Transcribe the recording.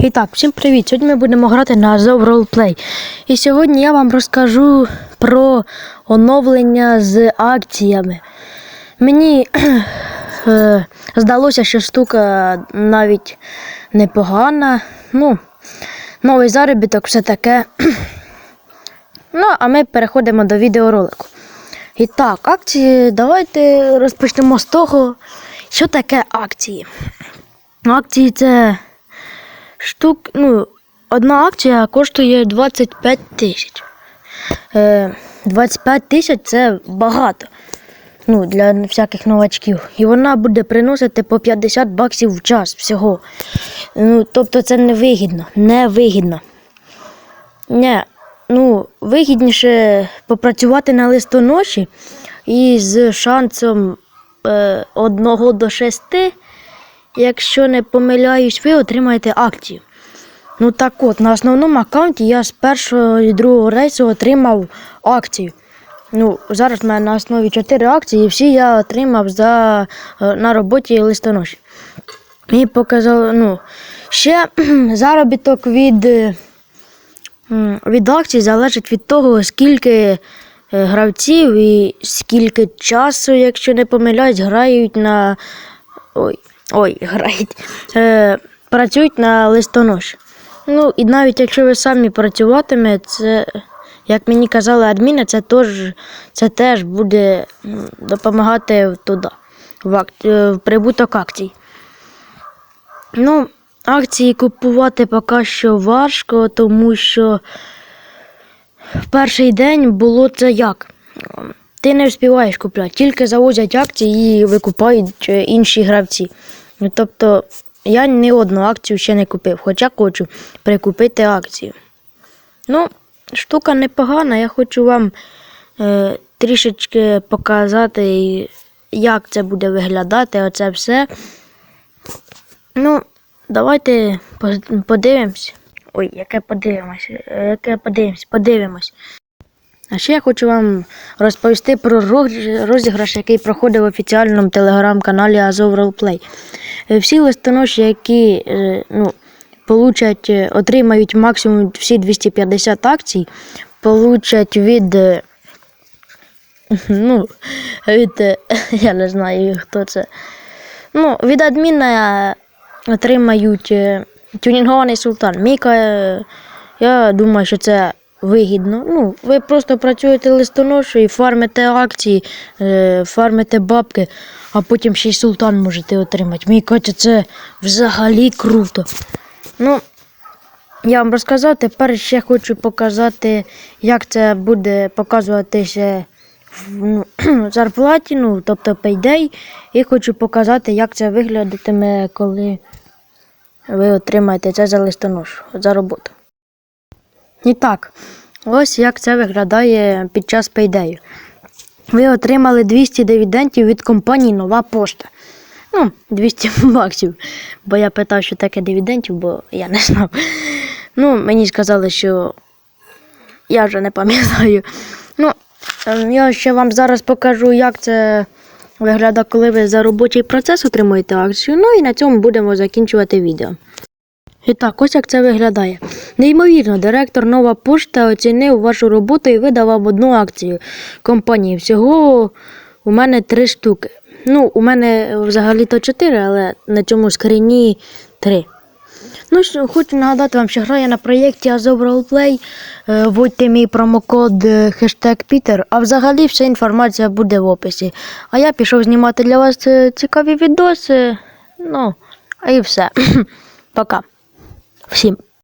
І так, всім привіт! Сьогодні ми будемо грати на Azov Roleplay. І сьогодні я вам розкажу про оновлення з акціями. Мені е, здалося, що штука навіть непогана. Ну, новий заробіток, все таке. Ну, а ми переходимо до відеоролику. І так, акції, давайте розпочнемо з того, що таке акції. Акції це штук, ну, одна акція коштує 25 тисяч. Е, 25 тисяч це багато. Ну, для всяких новачків. І вона буде приносити по 50 баксів в час всього. Ну, тобто це невигідно. Невигідно. Ні, ну, вигідніше попрацювати на листоноші і з шансом е, 1 до 6 Якщо не помиляюсь, ви отримаєте акцію. Ну так от, на основному аккаунті я з першого і другого рейсу отримав акцію. Ну, зараз в мене на основі 4 акції, і всі я отримав за, е, на роботі листоноші. Мені показало, ну, ще заробіток від, е, від акцій залежить від того, скільки е, гравців і скільки часу, якщо не помиляюсь, грають на. Ой, ой, грають. Е, працюють на листоноші. Ну, і навіть якщо ви самі працюватиме, це, як мені казали адміни, це теж, це теж буде допомагати туди, в, ак... е, в прибуток акцій. Ну, акції купувати поки що важко, тому що в перший день було це як? Ти не встигаєш купляти, тільки завозять акції і викупають е, інші гравці. Ну, тобто я ні одну акцію ще не купив, хоча хочу прикупити акцію. Ну, штука непогана, я хочу вам е, трішечки показати, як це буде виглядати, оце все. Ну, давайте подивимось. Ой, яке подивимось, е, яке подивимось, подивимось. А ще я хочу вам розповісти про розіграш, який проходив в офіціальному телеграм-каналі Roleplay. Е, Всі листоноші, які е, ну, получать, е, отримають максимум всі 250 акцій, получать від. е, Ну, від. Я не знаю, хто це. Ну, від адміна отримають тюнінгований султан. Міка, я думаю, що це вигідно. Ну, ви просто працюєте листоношою, фармите акції, е, фармите бабки, а потім ще й султан можете отримати. Мені кажеться, це взагалі круто. Ну, я вам розказав, тепер ще хочу показати, як це буде показуватися ну, зарплаті, ну, тобто payday, і хочу показати, як це виглядатиме, коли ви отримаєте це за листоношу, за роботу. І так, ось як це виглядає під час пейдею. Ви отримали 200 дивідендів від компанії Нова пошта. Ну, 200 баксів. Бо я питав, що таке дивідендів, бо я не знав. Ну, мені сказали, що я вже не пам'ятаю. Ну, е, я ще вам зараз покажу, як це виглядає, коли ви за робочий процес отримуєте акцію. Ну і на цьому будемо закінчувати відео. І так, ось як це виглядає. Неймовірно, директор Нова Пошта оцінив вашу роботу і видав вам одну акцію компанії. Всього у мене три штуки. Ну, у мене взагалі-то чотири, але на цьому скрині три. Ну, що, хочу нагадати вам, що граю на проєкті Roleplay. Е, Вводьте мій промокод е, хештег Пітер, а взагалі вся інформація буде в описі. А я пішов знімати для вас е, цікаві відоси. Ну, а і все. Пока. Всім.